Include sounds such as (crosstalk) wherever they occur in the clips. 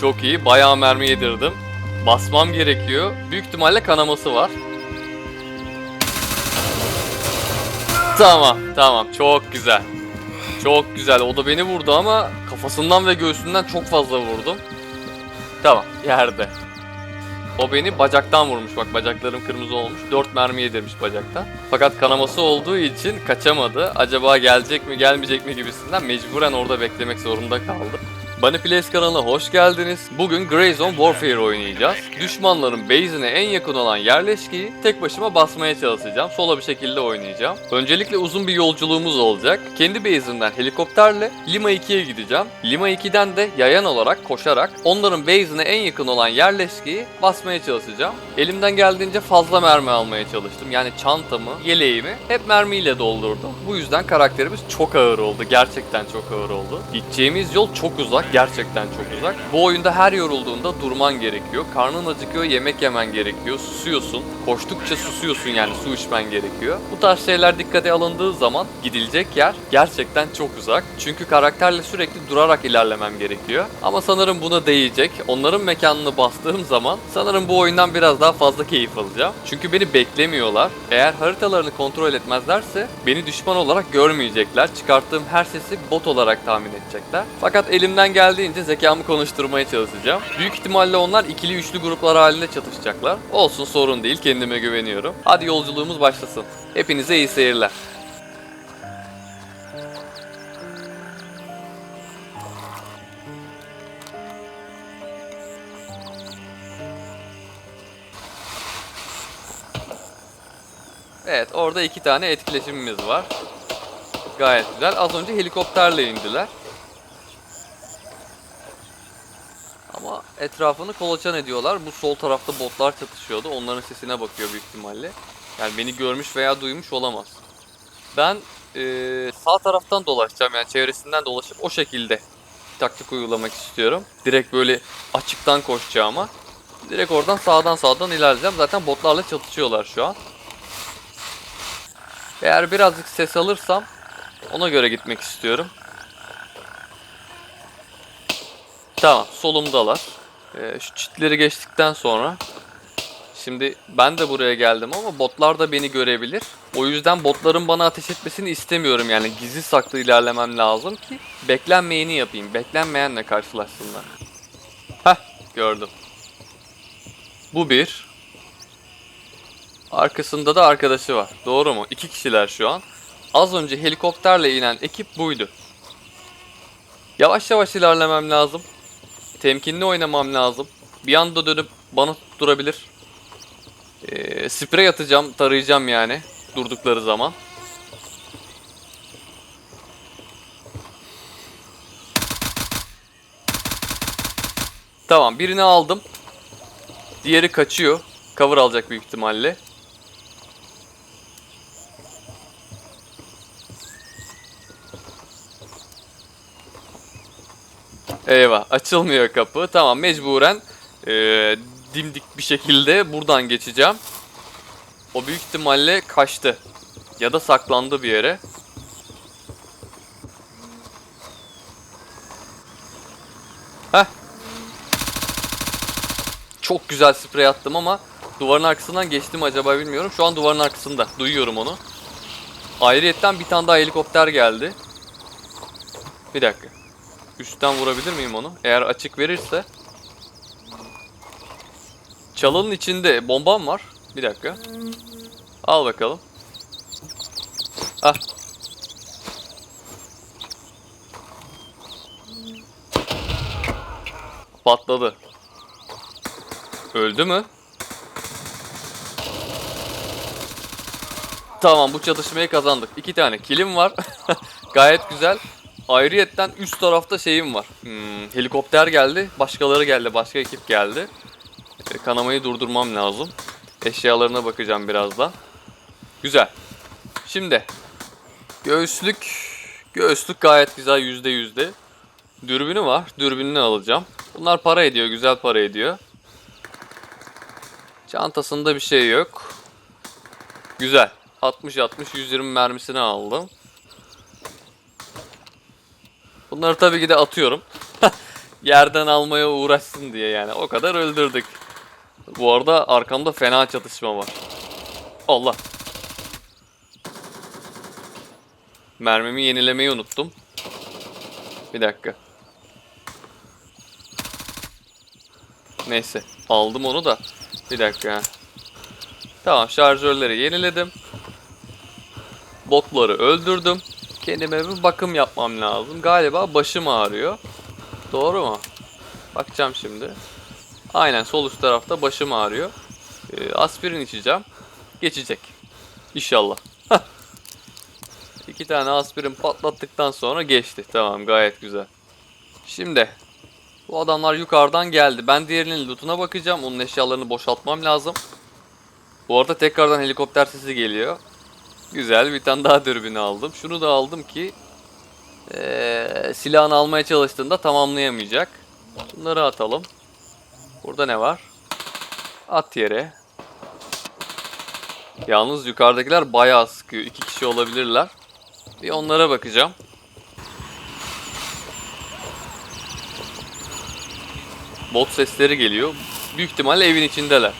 Çok iyi. Bayağı mermi yedirdim. Basmam gerekiyor. Büyük ihtimalle kanaması var. Tamam, tamam. Çok güzel. Çok güzel. O da beni vurdu ama kafasından ve göğsünden çok fazla vurdum. Tamam, yerde. O beni bacaktan vurmuş. Bak bacaklarım kırmızı olmuş. 4 mermi yedirmiş bacaktan. Fakat kanaması olduğu için kaçamadı. Acaba gelecek mi gelmeyecek mi gibisinden mecburen orada beklemek zorunda kaldı. Bunny Plays kanalına hoş geldiniz. Bugün Greyzone Warfare oynayacağız. Düşmanların base'ine en yakın olan yerleşkeyi tek başıma basmaya çalışacağım. Sola bir şekilde oynayacağım. Öncelikle uzun bir yolculuğumuz olacak. Kendi base'imden helikopterle Lima 2'ye gideceğim. Lima 2'den de yayan olarak koşarak onların base'ine en yakın olan yerleşkeyi basmaya çalışacağım. Elimden geldiğince fazla mermi almaya çalıştım. Yani çantamı, yeleğimi hep mermiyle doldurdum. Bu yüzden karakterimiz çok ağır oldu. Gerçekten çok ağır oldu. Gideceğimiz yol çok uzak. Gerçekten çok uzak. Bu oyunda her yorulduğunda durman gerekiyor. Karnın acıkıyor, yemek yemen gerekiyor. Susuyorsun. Koştukça susuyorsun yani su içmen gerekiyor. Bu tarz şeyler dikkate alındığı zaman gidilecek yer gerçekten çok uzak. Çünkü karakterle sürekli durarak ilerlemem gerekiyor. Ama sanırım buna değecek. Onların mekanını bastığım zaman sanırım bu oyundan biraz daha fazla keyif alacağım. Çünkü beni beklemiyorlar. Eğer haritalarını kontrol etmezlerse beni düşman olarak görmeyecekler. Çıkarttığım her sesi bot olarak tahmin edecekler. Fakat elimden geldiğince zekamı konuşturmaya çalışacağım. Büyük ihtimalle onlar ikili üçlü gruplar halinde çatışacaklar. Olsun sorun değil kendime güveniyorum. Hadi yolculuğumuz başlasın. Hepinize iyi seyirler. Evet orada iki tane etkileşimimiz var. Gayet güzel. Az önce helikopterle indiler. Ama etrafını kolaçan ediyorlar. Bu sol tarafta botlar çatışıyordu. Onların sesine bakıyor büyük ihtimalle. Yani beni görmüş veya duymuş olamaz. Ben eee, sağ taraftan dolaşacağım. Yani çevresinden dolaşıp o şekilde taktik uygulamak istiyorum. Direkt böyle açıktan koşacağıma. Direkt oradan sağdan sağdan ilerleyeceğim. Zaten botlarla çatışıyorlar şu an. Eğer birazcık ses alırsam ona göre gitmek istiyorum. Tamam solumdalar. Ee, şu çitleri geçtikten sonra Şimdi ben de buraya geldim ama botlar da beni görebilir. O yüzden botların bana ateş etmesini istemiyorum. Yani gizli saklı ilerlemem lazım ki beklenmeyeni yapayım. Beklenmeyenle karşılaşsınlar. Heh gördüm. Bu bir. Arkasında da arkadaşı var. Doğru mu? İki kişiler şu an. Az önce helikopterle inen ekip buydu. Yavaş yavaş ilerlemem lazım. Temkinli oynamam lazım. Bir anda dönüp bana tutturabilir. Ee, sprey atacağım, tarayacağım yani. Durdukları zaman. Tamam birini aldım. Diğeri kaçıyor. Cover alacak büyük ihtimalle. Eyvah açılmıyor kapı. Tamam mecburen eee, dimdik bir şekilde buradan geçeceğim. O büyük ihtimalle kaçtı. Ya da saklandı bir yere. Heh. Çok güzel sprey attım ama duvarın arkasından geçtim acaba bilmiyorum. Şu an duvarın arkasında. Duyuyorum onu. Ayrıyetten bir tane daha helikopter geldi. Bir dakika. Üstten vurabilir miyim onu? Eğer açık verirse. Çalının içinde bombam var. Bir dakika. Al bakalım. Ah. Patladı. Öldü mü? Tamam bu çatışmayı kazandık. İki tane kilim var. (laughs) Gayet güzel. Ayrıyetten üst tarafta şeyim var. Hmm, helikopter geldi. Başkaları geldi. Başka ekip geldi. E, kanamayı durdurmam lazım. Eşyalarına bakacağım birazdan. Güzel. Şimdi göğüslük göğüslük gayet güzel yüzde yüzde. Dürbünü var. Dürbününü alacağım. Bunlar para ediyor. Güzel para ediyor. Çantasında bir şey yok. Güzel. 60-60 120 mermisini aldım. Bunları tabii ki de atıyorum. (laughs) yerden almaya uğraşsın diye yani. O kadar öldürdük. Bu arada arkamda fena çatışma var. Allah. Mermimi yenilemeyi unuttum. Bir dakika. Neyse. Aldım onu da. Bir dakika. Tamam şarjörleri yeniledim. Botları öldürdüm. Kendime bir bakım yapmam lazım. Galiba başım ağrıyor. Doğru mu? Bakacağım şimdi. Aynen sol üst tarafta başım ağrıyor. Ee, aspirin içeceğim. Geçecek. İnşallah. İki tane aspirin patlattıktan sonra geçti. Tamam gayet güzel. Şimdi bu adamlar yukarıdan geldi. Ben diğerinin lootuna bakacağım. Onun eşyalarını boşaltmam lazım. Bu arada tekrardan helikopter sesi geliyor. Güzel bir tane daha dürbünü aldım. Şunu da aldım ki eee, silahını almaya çalıştığında tamamlayamayacak. Bunları atalım. Burada ne var? At yere. Yalnız yukarıdakiler bayağı sıkıyor. İki kişi olabilirler. Bir onlara bakacağım. Bot sesleri geliyor. Büyük ihtimalle evin içindeler.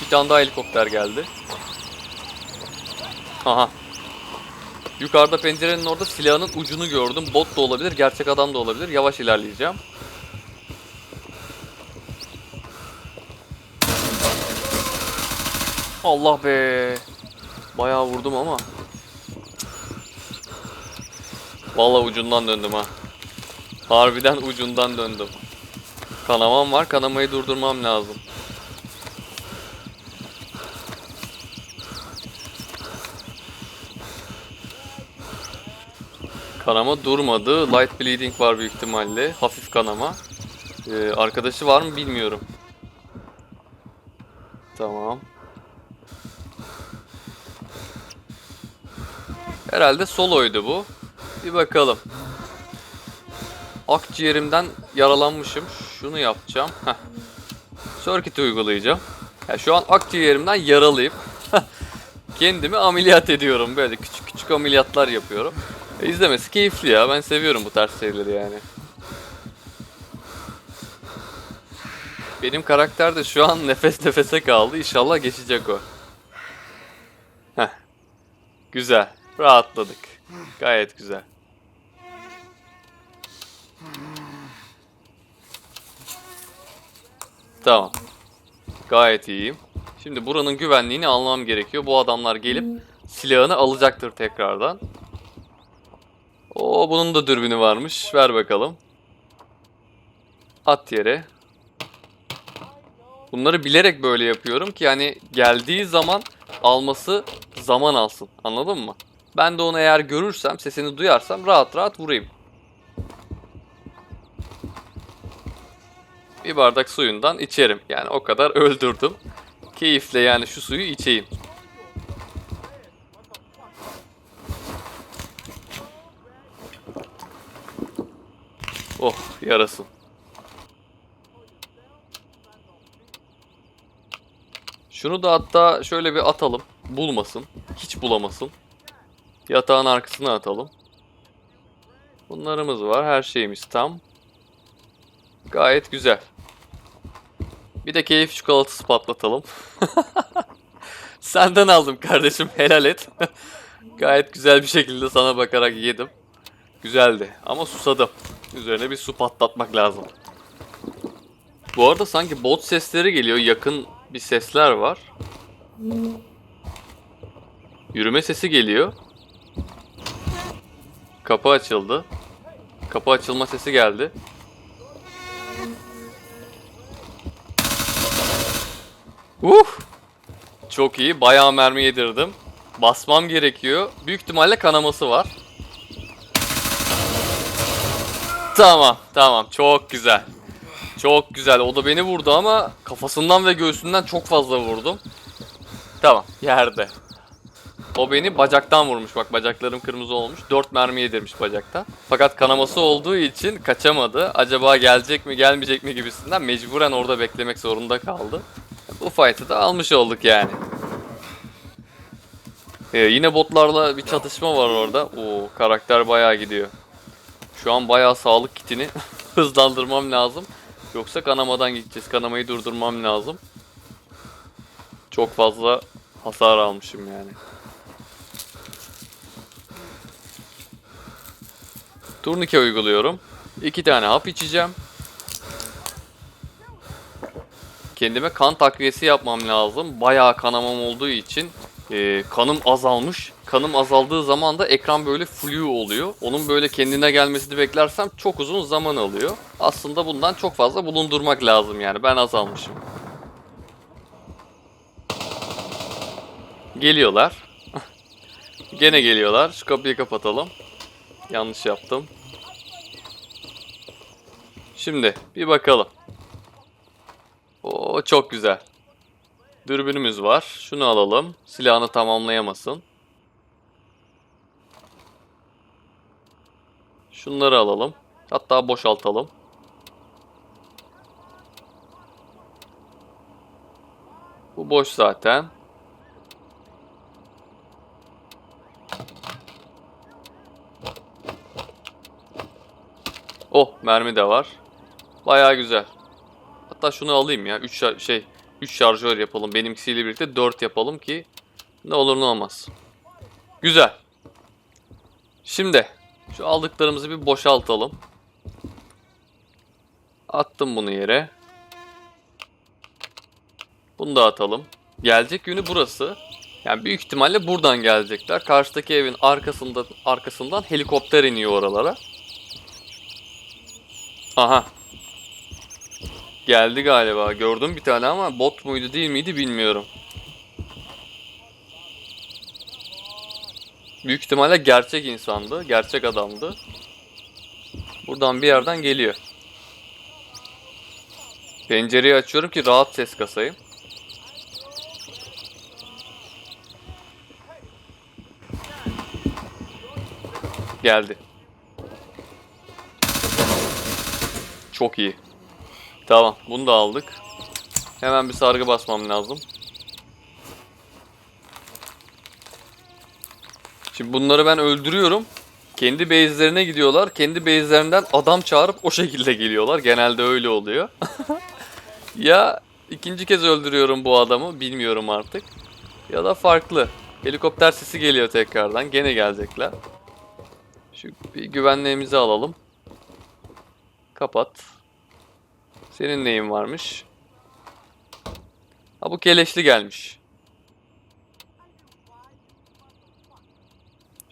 Bir tane daha helikopter geldi. Aha. Yukarıda pencerenin orada silahının ucunu gördüm. Bot da olabilir, gerçek adam da olabilir. Yavaş ilerleyeceğim. Allah be. Bayağı vurdum ama. Vallahi ucundan döndüm ha. Harbiden ucundan döndüm. Kanamam var. Kanamayı durdurmam lazım. Kanama durmadı. Light bleeding var büyük ihtimalle. Hafif kanama. Ee, arkadaşı var mı bilmiyorum. Tamam. Herhalde soloydu bu. Bir bakalım. Akciğerimden yaralanmışım. Şunu yapacağım. Heh. Circuit uygulayacağım. Ya şu an akciğerimden yaralıyım. (laughs) Kendimi ameliyat ediyorum. Böyle küçük küçük ameliyatlar yapıyorum. İzlemesi keyifli ya. Ben seviyorum bu tarz şeyleri yani. Benim karakter de şu an (laughs) nefes nefese kaldı. İnşallah geçecek o. Heh. Güzel. Rahatladık. Gayet güzel. Tamam. Gayet iyiyim. Şimdi buranın güvenliğini almam gerekiyor. Bu adamlar gelip silahını alacaktır tekrardan. Oo bunun da dürbünü varmış. Ver bakalım. At yere. Bunları bilerek böyle yapıyorum ki yani geldiği zaman alması zaman alsın. Anladın mı? Ben de onu eğer görürsem, sesini duyarsam rahat rahat vurayım. Bir bardak suyundan içerim. Yani o kadar öldürdüm. Keyifle yani şu suyu içeyim. Oh yarasın. Şunu da hatta şöyle bir atalım. Bulmasın. Hiç bulamasın. Yatağın arkasına atalım. Bunlarımız var. Her şeyimiz tam. Gayet güzel. Bir de keyif çikolatası patlatalım. (laughs) Senden aldım kardeşim. Helal et. (laughs) Gayet güzel bir şekilde sana bakarak yedim. Güzeldi ama susadım. Üzerine bir su patlatmak lazım. Bu arada sanki bot sesleri geliyor. Yakın bir sesler var. Yürüme sesi geliyor. Kapı açıldı. Kapı açılma sesi geldi. Uh! Çok iyi. Bayağı mermi yedirdim. Basmam gerekiyor. Büyük ihtimalle kanaması var. Tamam, tamam. Çok güzel. Çok güzel. O da beni vurdu ama kafasından ve göğsünden çok fazla vurdum. Tamam, yerde. O beni bacaktan vurmuş. Bak bacaklarım kırmızı olmuş. 4 mermi yedirmiş bacaktan. Fakat kanaması olduğu için kaçamadı. Acaba gelecek mi gelmeyecek mi gibisinden mecburen orada beklemek zorunda kaldı. Bu fight'ı da almış olduk yani. Ee, yine botlarla bir çatışma var orada. Oo karakter bayağı gidiyor. Şu an bayağı sağlık kitini (laughs) hızlandırmam lazım. Yoksa kanamadan gideceğiz. Kanamayı durdurmam lazım. Çok fazla hasar almışım yani. Turnike uyguluyorum. İki tane hap içeceğim. Kendime kan takviyesi yapmam lazım. Bayağı kanamam olduğu için e, kanım azalmış. Kanım azaldığı zaman da ekran böyle flu oluyor. Onun böyle kendine gelmesini beklersem çok uzun zaman alıyor. Aslında bundan çok fazla bulundurmak lazım yani. Ben azalmışım. Geliyorlar. (laughs) Gene geliyorlar. Şu kapıyı kapatalım. Yanlış yaptım. Şimdi bir bakalım. Oo çok güzel. Dürbünümüz var. Şunu alalım. Silahını tamamlayamasın. Şunları alalım. Hatta boşaltalım. Bu boş zaten. Oh mermi de var. Baya güzel. Hatta şunu alayım ya. 3 şey 3 şarjör yapalım. Benimkisiyle birlikte 4 yapalım ki ne olur ne olmaz. Güzel. Şimdi şu aldıklarımızı bir boşaltalım. Attım bunu yere. Bunu da atalım. Gelecek yönü burası. Yani büyük ihtimalle buradan gelecekler. Karşıdaki evin arkasında arkasından helikopter iniyor oralara. Aha. Geldi galiba. Gördüm bir tane ama bot muydu değil miydi bilmiyorum. Büyük ihtimalle gerçek insandı. Gerçek adamdı. Buradan bir yerden geliyor. Pencereyi açıyorum ki rahat ses kasayım. Geldi. Çok iyi. Tamam, bunu da aldık. Hemen bir sargı basmam lazım. Şimdi bunları ben öldürüyorum. Kendi base'lerine gidiyorlar. Kendi base'lerinden adam çağırıp o şekilde geliyorlar. Genelde öyle oluyor. (laughs) ya ikinci kez öldürüyorum bu adamı. Bilmiyorum artık. Ya da farklı. Helikopter sesi geliyor tekrardan. Gene gelecekler. Şu bir güvenliğimizi alalım. Kapat. Senin neyin varmış? Ha bu keleşli gelmiş.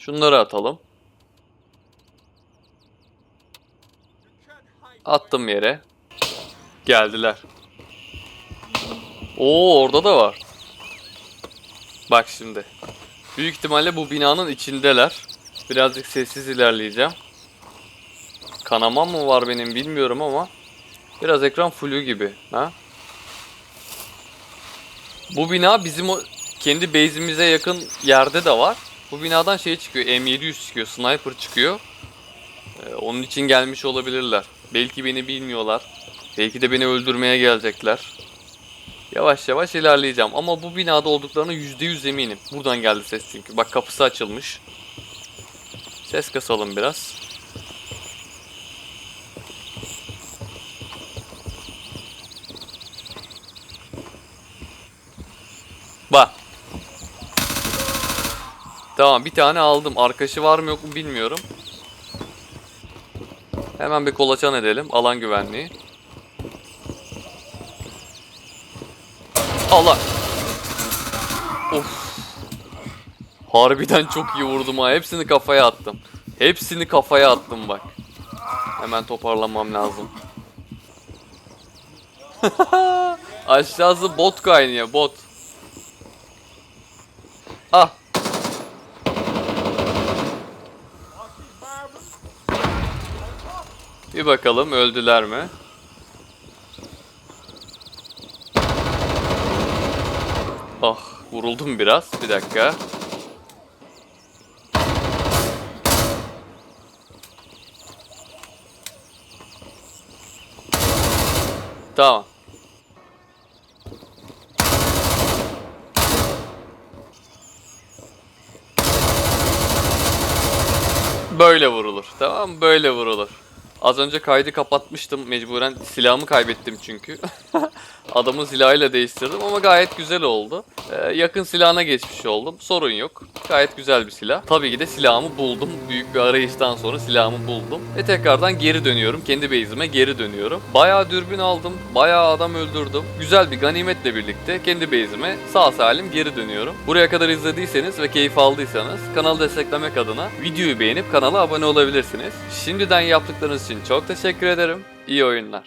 Şunları atalım. Attım yere. Geldiler. Oo orada da var. Bak şimdi. Büyük ihtimalle bu binanın içindeler. Birazcık sessiz ilerleyeceğim. Kanamam mı var benim bilmiyorum ama biraz ekran flu gibi. Ha? Bu bina bizim o kendi base'imize yakın yerde de var. Bu binadan şey çıkıyor. M700 çıkıyor. Sniper çıkıyor. Ee, onun için gelmiş olabilirler. Belki beni bilmiyorlar. Belki de beni öldürmeye gelecekler. Yavaş yavaş ilerleyeceğim. Ama bu binada olduklarına %100 eminim. Buradan geldi ses çünkü. Bak kapısı açılmış. Ses kasalım biraz. Bak. Tamam bir tane aldım. Arkadaşı var mı yok mu bilmiyorum. Hemen bir kolaçan edelim. Alan güvenliği. Allah. Of. Harbiden çok iyi vurdum ha. Hepsini kafaya attım. Hepsini kafaya attım bak. Hemen toparlamam lazım. (laughs) Aşağısı bot kaynıyor bot. Bir bakalım öldüler mi? Ah vuruldum biraz. Bir dakika. Tamam. Böyle vurulur. Tamam? Böyle vurulur. Az önce kaydı kapatmıştım mecburen silahımı kaybettim çünkü. (laughs) Adamın silahıyla değiştirdim ama gayet güzel oldu. Ee, yakın silahına geçmiş oldum. Sorun yok. Gayet güzel bir silah. Tabii ki de silahımı buldum. Büyük bir arayıştan sonra silahımı buldum. Ve tekrardan geri dönüyorum. Kendi base'ime geri dönüyorum. Bayağı dürbün aldım. Bayağı adam öldürdüm. Güzel bir ganimetle birlikte kendi base'ime sağ salim geri dönüyorum. Buraya kadar izlediyseniz ve keyif aldıysanız kanalı desteklemek adına videoyu beğenip kanala abone olabilirsiniz. Şimdiden yaptıklarınız için çok teşekkür ederim. İyi oyunlar.